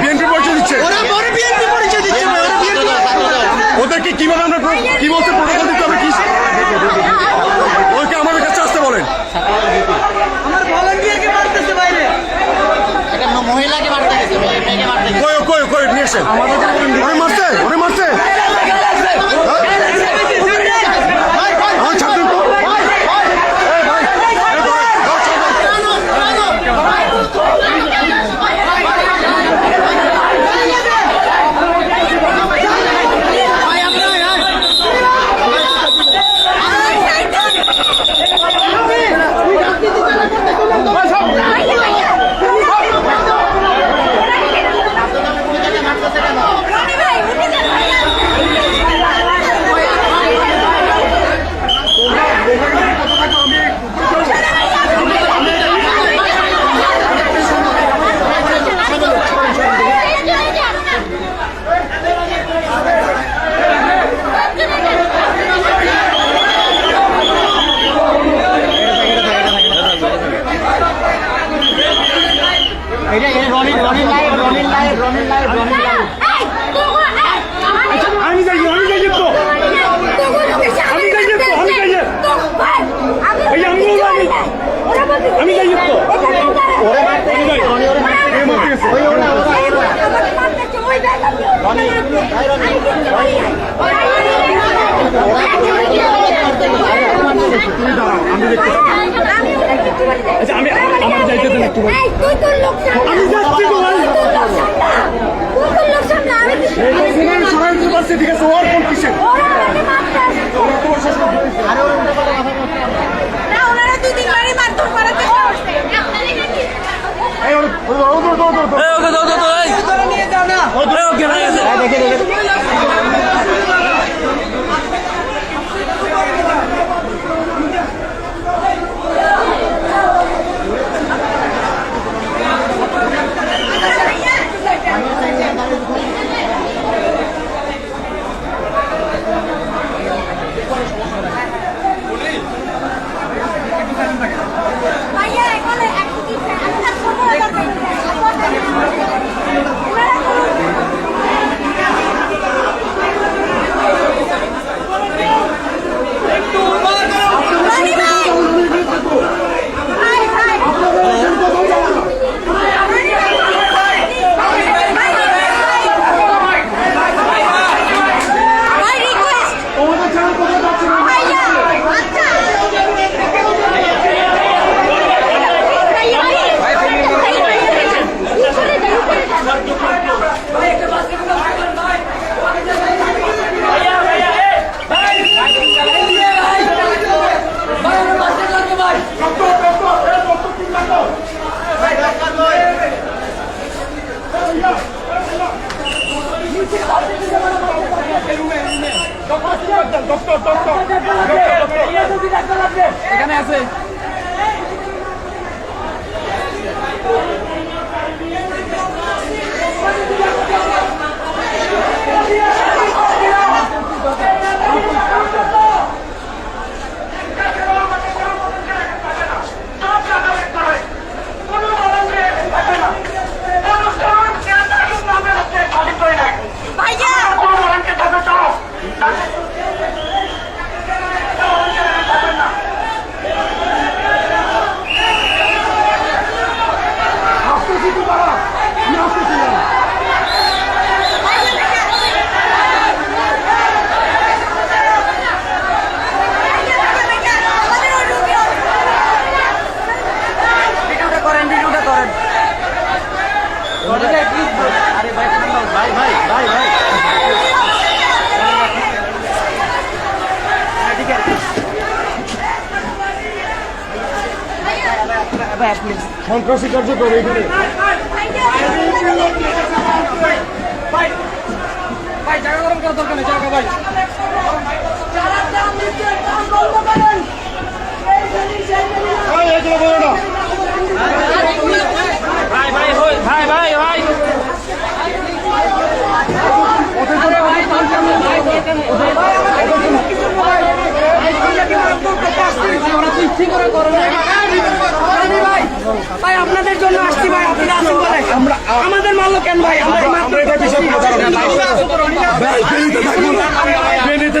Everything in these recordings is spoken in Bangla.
বিএনপি পরিচয় দিচ্ছে। ওরা বড় বিএনপি পরিচয় দিচ্ছে ভাই, ওরা বিএনপি ওদেরকে কীভাবে আমরা কি বলছে প্রোটোকল দিতে হবে কি? ওকে আমাদের কাছে আসতে বলেন। মহিলাকে মারতে গেছে মেয়েকে মারতে গেছে। কই কই কই নিয়ে এসেন ওরে মারছে ওরে মারছে আমার ছাত্র তো এই ভাই, এই ভাই, দাও, ছাড় দাও। এটা এটা রনির রনির লাইভ রনির লাইভ রনির লাইভ রনির লাইভ আমি যাই আমি যাই তো আমি যাই তো আমি যাই এই আমগুলো আমি আমি যাই তো ওরে মারতে আমি যাই ওরে মারতে মারতে গেছে। ওই ওরা ওরা ওই রনি ভাই রনি আচ্ছা আমি আমার যাইতে দেন একটু তুই তোর লোক আমি যাচ্ছি তো ভাই। তুই তোর লোক সামলা আমি সিনেমা সরাই দিতে পারছে ঠিক আছে ওর কোন কিসে ওরা আমাকে মারতে আসছে। না, ওনারা দুই দিন বাড়ি মারধর করার চেষ্টা করছে। এই ওরে ওরে ওরে ওরে ওরে ধরে নিয়ে যাও না। ভাইয়া, সন্ত্রাসী কার্যকর এখানে ভাই ভাই ভাই ভাই ভাই হই ভাই ভাই ভাই ওদের ঠিক করে করো না ভাই আপনাদের জন্য আসছি ভাই আপনারা আসুন বলে। আমাদের মারলো কেন ভাই? আমরা মাত্র ভাই ট্রেনিতে থাকব না। ট্রেনিতে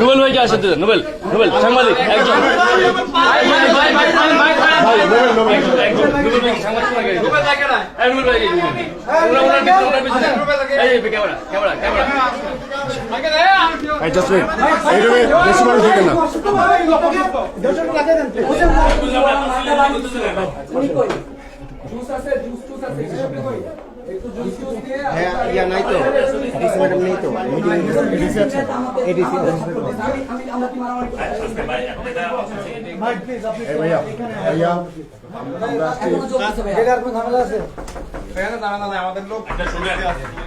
নোবেল ভাইকে আসতে দেন নোবেল নোবেল সাংবাদিক একজন না ইয়া নাই তো। ডিসি ম্যাডাম নেই তো। ডিসি আছে এই ভাইয়া ভাইয়া আমরা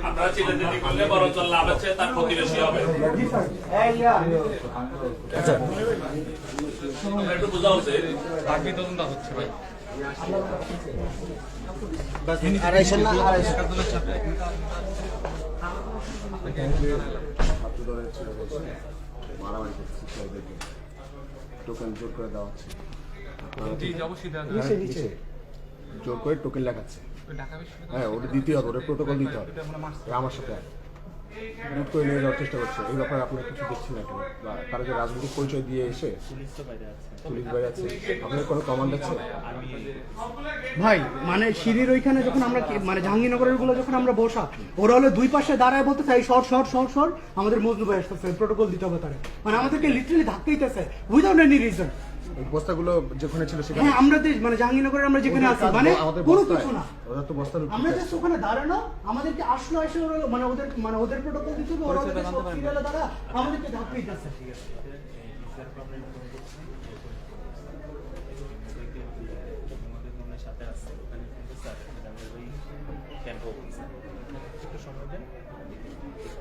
আপনারা চিল্লাচিল্লি করলে বরঞ্চ লাভ আছে তার প্রতিবেশী হবে। একটু বোঝা উচিত। আড়াইশো না আড়াইশো ছাত্র মারামারি করছে ছেলেদেরকে টোকেন জোর করে দেওয়া হচ্ছে জোর করে টোকেন লেখাচ্ছে হ্যাঁ ওটা দিতে হবে ওটা প্রোটোকল দিতে হবে আমার সাথে। লুট করে নিয়ে যাওয়ার চেষ্টা করছে। এই ব্যাপারে আপনার কিছু দেখছেন না কেন বা তারা যে রাজনৈতিক পরিচয় দিয়ে এসে পুলিশ বাইরে আছে। আপনার কোনো কমান্ড আছে? ভাই মানে সিঁড়ির ওইখানে যখন আমরা মানে জাহাঙ্গীরনগরেরগুলো যখন আমরা বসা, ওরা হলে দুই পাশে দাঁড়ায় বলতে চাই শর্ট শর্ট শর্ট শর্ট আমাদের মজনু ভাই আসতেছে প্রোটোকল দিতে হবে তারা। মানে আমাদেরকে লিটারালি ধাক্কাইতেছে উইদাউট এনি রিজন বস্তাগুলো যেখানে ছিল সেখানে হ্যাঁ আমরা যে- মানে জাহাঙ্গীরনগরে আমরা যেখানে আছি মানে কোনো কিছু না। ওরা তো বস্তা আমরা জাস্ট ওখানে দাঁড়ানো আমাদেরকে আসলো এসে ওরা মানে ওদের মানে ওদের প্রোটোকল দিতে হবে ওরা ওদেরকে সব দাঁড়া আমাদেরকে ধাক্কাইতেছে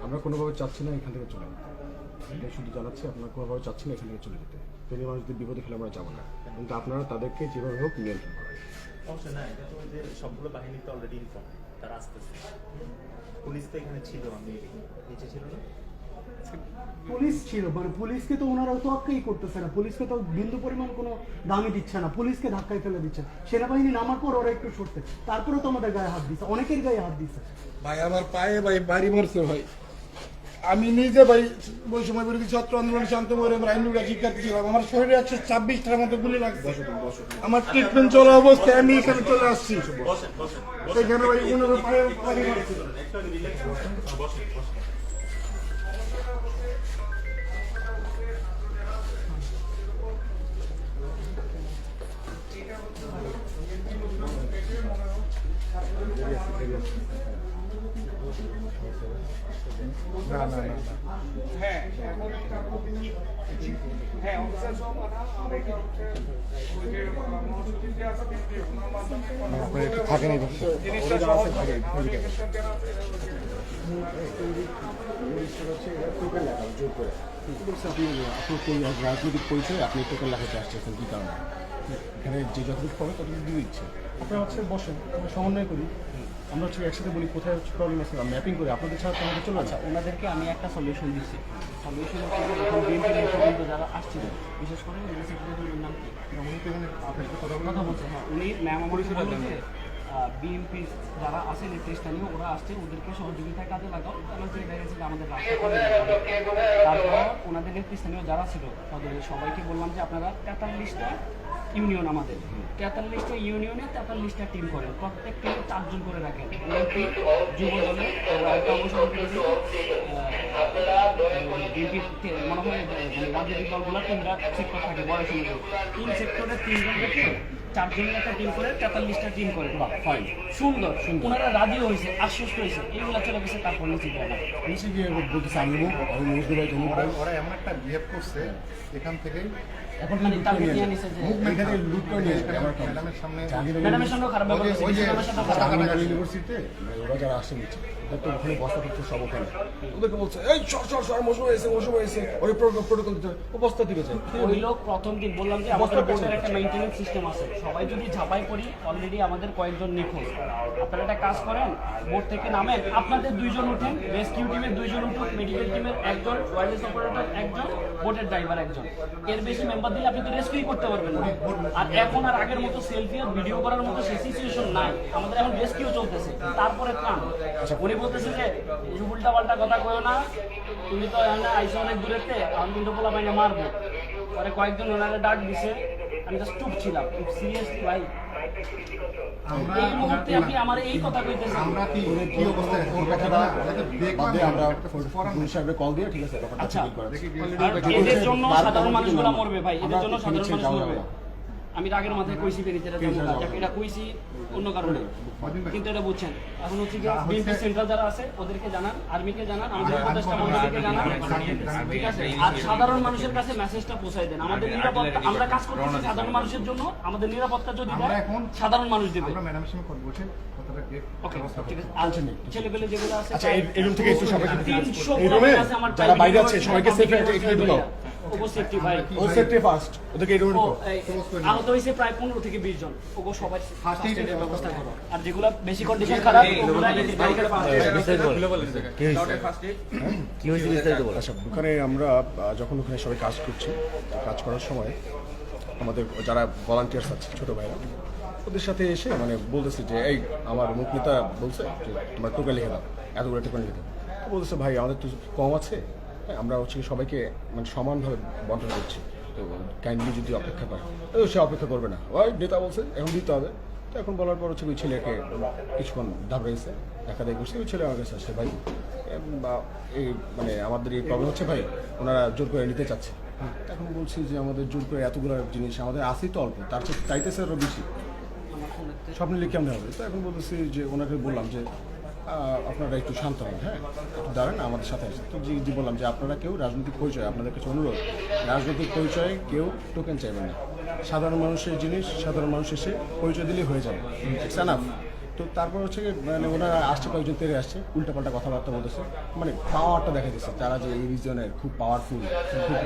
আমরা কোনোভাবে চাচ্ছি না এখান থেকে চলে যেতে। শুধু জানাচ্ছি আপনার কোনোভাবে চাচ্ছি না এখান থেকে চলে যেতে। তিনি মানুষ যদি বিপদে ফেলে আমরা যাব না। কিন্তু আপনারা তাদেরকে যেভাবে হোক নিয়ন্ত্রণ করেন। সমস্যা নাই এটা তো ওই যে সবগুলো বাহিনী তো অলরেডি ইনফর্ম তারা আসতেছে। পুলিশ তো এখানে ছিল আমি নিচে ছিল না। পুলিশ ছিল মানে পুলিশকে তো ওনারা তো আক্কাই করতেছে না। পুলিশকে তো বিন্দু পরিমাণ কোনো দামি দিচ্ছে না। পুলিশকে ধাক্কায় ফেলে দিচ্ছে। সেনাবাহিনী নামার পর ওরা একটু সরতে তারপরে তো আমাদের গায়ে হাত দিচ্ছে অনেকের গায়ে হাত দিচ্ছে ভাই আমার পায়ে ভাই বাড়ি মারছে ভাই। আমি নিজে ভাই ওই সময় বলি ছাত্র আন্দোলন শান্ত করে আমরা আইনুরা শিক্ষার্থী ছিলাম। আমার শরীরে একশো ছাব্বিশটার মতো গুলি লাগছে। আমার ট্রিটমেন্ট চলা অবস্থায় আমি এখানে চলে আসছি। সেখানে ভাই না না না হ্যাঁ এখন হ্যাঁ অফিসার সব কথা আমরা এটা হচ্ছে ওই যে মহাসচিব যে আছে বিএনপি ওনার মাধ্যমে কথা একটু থাকেন এই পাশে জিনিসটা সহজ হবে আমাদের ইনভেস্টমেন্ট আছে। আপনার রাজনৈতিক পরিচয় আপনি টোকেন লাগাতে আসছেন কি কারণে? এখানে যে যতটুকু পাবে ততটুকু দিয়ে দিচ্ছে। আপনারা হচ্ছে বসেন সমন্বয় করি। আমরা হচ্ছে একসাথে বলি কোথায় হচ্ছে প্রবলেম আছে ম্যাপিং করে আপনাদের ছাড়া তো আমাদের চলে আসা ওনাদেরকে আমি একটা সলিউশন দিচ্ছি। সলিউশন নেতৃবৃন্দ যারা আসছিল বিশেষ করে নাম কথা বলে কথা বলছে হ্যাঁ উনি ম্যাম আমার সাথে বলছে বিএনপি যারা আছে নেতৃস্থানীয় ওরা আসছে ওদেরকে সহযোগিতায় কাজে লাগাও এবং দেখা গেছে যে আমাদের তারপর ওনাদের নেতৃস্থানীয় যারা ছিল সবাইকে বললাম যে আপনারা তেতাল্লিশটা ইউনিয়ন আমাদের। তেতাল্লিশটা ইউনিয়নে তেতাল্লিশটা টিম করেন প্রত্যেক টিমে চারজন করে রাখেন যুব দলে মনে হয় মানে রাজনৈতিক দলগুলো তিনটা সেক্টর থাকে বয়স অনুযায়ী তিন সেক্টরে তিনজন রেখে চারজনের একটা টিম করে তেতাল্লিশটা টিম করে। ফাইন সুন্দর। ওনারা রাজিও হয়েছে আশ্বস্ত হয়েছে। এইগুলো চলে গেছে তারপর নিচে যায় না নিচে গিয়ে বলতেছে আমি ভাই ওরা এমন একটা বিহেভ করছে এখান থেকেই এখন মানে টার্গেট নিয়ে নিছে যে এখানে লুট করে নিয়ে আমার ম্যাডামের সামনে ম্যাডামের সঙ্গে খারাপ ব্যবহার করছে ওই যে- ম্যাডামের সাথে খারাপ জাহাঙ্গীরনগর ইউনিভার্সিটিতে ওরা যারা আসছে নিচ্ছে। ওদের ওখানে বস্তা করছে সব ওখানে। ওদেরকে বলছে এই সর সর সর মৌসুম হয়েছে মৌসুম হয়েছে ওই প্রোটোকল দিতে ও বস্তা দিয়েছে ওই লোক প্রথম দিন বললাম যে আমাদের বোর্ডের একটা মেইনটেনেন্স সিস্টেম আছে। সবাই যদি ঝাপাই করি অলরেডি আমাদের কয়েকজন নিখোঁজ। আপনারা একটা কাজ করেন বোর্ড থেকে নামেন আপনাদের দুইজন উঠেন রেস্কিউ টিমের দুইজন উঠুক মেডিকেল টিমের একজন ওয়ারলেস অপারেটর একজন বোটের ড্রাইভার একজন। এর বেশি মেম্বার দিলে আপনি তো রেস্কিউ করতে পারবেন না। আর এখন আর আগের মতো সেলফি আর ভিডিও করার মতো সেই সিচুয়েশন নাই। আমাদের এখন রেস্কিউ চলতেছে। তারপরে কান। উনি বলতেছে যে উল্টা পাল্টা কথা কয়ো না। তুমি তো এখানে আইসো অনেক দূরেতে আমি কিন্তু পোলা বাইনে মারবো। পরে কয়েকজন ওনারা ডাক দিছে। আমি জাস্ট চুপ ছিলাম। সিরিয়াসলি ভাই এই মুহূর্তে আপনি আমার এই কথা কইতেছেন আমরা কি কি অবস্থায় আছে? ওর কাছে না, ওনাকে দেখলাম বাদে আমরা ফরান পুলিশ সাহেবের কল দিয়ে ঠিক আছে ব্যাপারটা আচ্ছা। ঠিক করা দেখি আর এদের জন্য সাধারণ মানুষগুলো মরবে ভাই এদের জন্য সাধারণ মানুষ মরবে যাবে না। আমি রাগের মাথায় কইছি বেরিতেরা এটা কইছি অন্য কারণে। কিন্তু এটা বুঝছেন এখন হচ্ছে কি বিএনপি সেন্ট্রাল যারা আছে ওদেরকে জানান আর্মিকে জানান আমাদের উপদেষ্টা মন্ত্রীকে জানান। ঠিক আছে? আর সাধারণ মানুষের কাছে মেসেজটা পৌঁছায় দেন। আমাদের নিরাপত্তা আমরা কাজ করতেছি সাধারণ মানুষের জন্য। আমাদের নিরাপত্তা যদি দেয় এখন সাধারণ মানুষ দেবে। আমরা ম্যাডামের সঙ্গে কথা বলছি আচ্ছা যারা বাইরে আছে সবাইকে সেফ এখানে ঢুকাও ওগো সেফটি ভাই। ও সেফটি ফার্স্ট ওদেরকে এই রুমে ও, ঢুকাও এই, আহত হয়েছে প্রায় পনেরো থেকে বিশ জন। ওগো সবাই ফার্স্ট এডের ব্যবস্থা করো। আর যেগুলো বেশি কন্ডিশন খারাপ ওগুলো মেডিকেল আচ্ছা ওখানে আমরা যখন ওখানে সবাই কাজ করছি কাজ করার সময় আমাদের যারা ভলান্টিয়ার্স আছে ছোট ভাইরা ওদের সাথে এসে মানে বলতেছে যে এই আমার মুখ নেতা বলছে তোমার টোকা লিখে দাও এতগুলো টোকা লিখে দাও। বলতেছে ভাই আমাদের তো কম আছে আমরা হচ্ছে সবাইকে মানে সমানভাবে বন্টন করছি। তো কাইন্ডলি যদি অপেক্ষা করে তো সে অপেক্ষা করবে না। ওই নেতা বলছে এখন দিতে হবে। তো এখন বলার পর হচ্ছে ওই ছেলেকে কিছুক্ষণ দাবড়াইছে দেখা দেখি করছে। ওই ছেলে আমার কাছে আসছে ভাই বা এই মানে আমাদের এই প্রবলেম হচ্ছে ভাই ওনারা জোর করে নিতে চাচ্ছে। এখন বলছি যে আমাদের জোর করে এতগুলো জিনিস আমাদের আসেই তো অল্প তার চেয়ে চাইতেছে আরও বেশি। স্বপ্ন লিখে কেমন হবে? তো এখন বলতেছি যে ওনাকে বললাম যে আপনারা একটু শান্ত হন হ্যাঁ? একটু দাঁড়ান, আমাদের সাথে আসেন। তো জি বললাম যে আপনারা কেউ রাজনৈতিক পরিচয়, আপনাদের কাছে অনুরোধ, রাজনৈতিক পরিচয়ে কেউ টোকেন চাইবেন না। সাধারণ মানুষের জিনিস, সাধারণ মানুষ এসে পরিচয় দিলেই হয়ে যাবে। ইটস এনাফ তো তারপর হচ্ছে মানে ওনারা আসছে, কয়েকজন তেরে আসছে, উল্টাপাল্টা কথাবার্তা বলতেছে। মানে পাওয়ারটা দেখা যাচ্ছে তারা যে এই রিজনের খুব পাওয়ারফুল খুব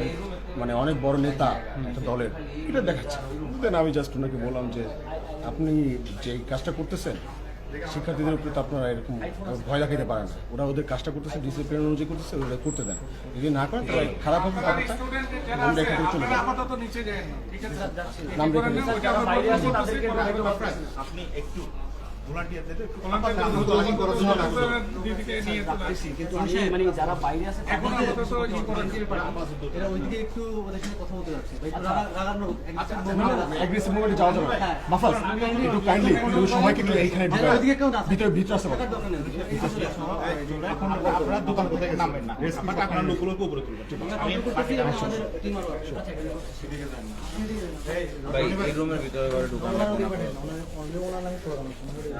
মানে অনেক বড় নেতা একটা দলের, এটা দেখাচ্ছে। দেন আমি জাস্ট ওনাকে বললাম যে, আপনি যে কাজটা করতেছেন শিক্ষার্থীদের উপরে তো আপনারা এরকম ভয় দেখাতে পারেন না। ওরা ওদের কাজটা করতেছে ডিসিপ্লিন অনুযায়ী করতেছে ওরা করতে দেন। যদি না করেন তাহলে খারাপ হবে ব্যাপারটা। আমরা এখান থেকে চলে যাব। আপাতত নিচে যায় না ঠিক আছে? নাম রেখে। আপনি একটু মানে যারা বাইরে আছে এখন? এরা ওইদিকে একটু ওদের সাথে কথা বলতে যাচ্ছে। একটু কাইন্ডলি সবাইকে একটু এইখানে ভিতরে ভিতরে আসতে পারবে এখন আপনারা দোকান থেকে নামবেন না। বাট আপনার লোকগুলোকে উপরে তুলবেন। ঠিক আছে। আমি এখন বেরোই না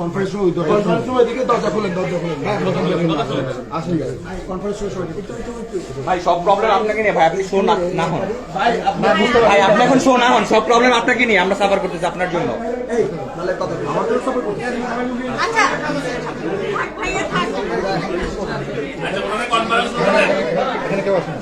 কনফারেন্স রুম কনফারেন্স রুমের দিকে দরজা খুলেন দরজা খুলেন আসেন। কনফারেন্স রুমে ভাই সব প্রবলেম আপনাকে নিয়ে ভাই আপনি শো না না হন। ভাই আপনি এখন শো না হন সব প্রবলেম আপনাকে নিয়ে আমরা সাফার করতেছি আপনার জন্য। এই তাহলে কথা আমাদের সাপোর্ট আচ্ছা আচ্ছা কনফারেন্স এখানে কেউ আসেন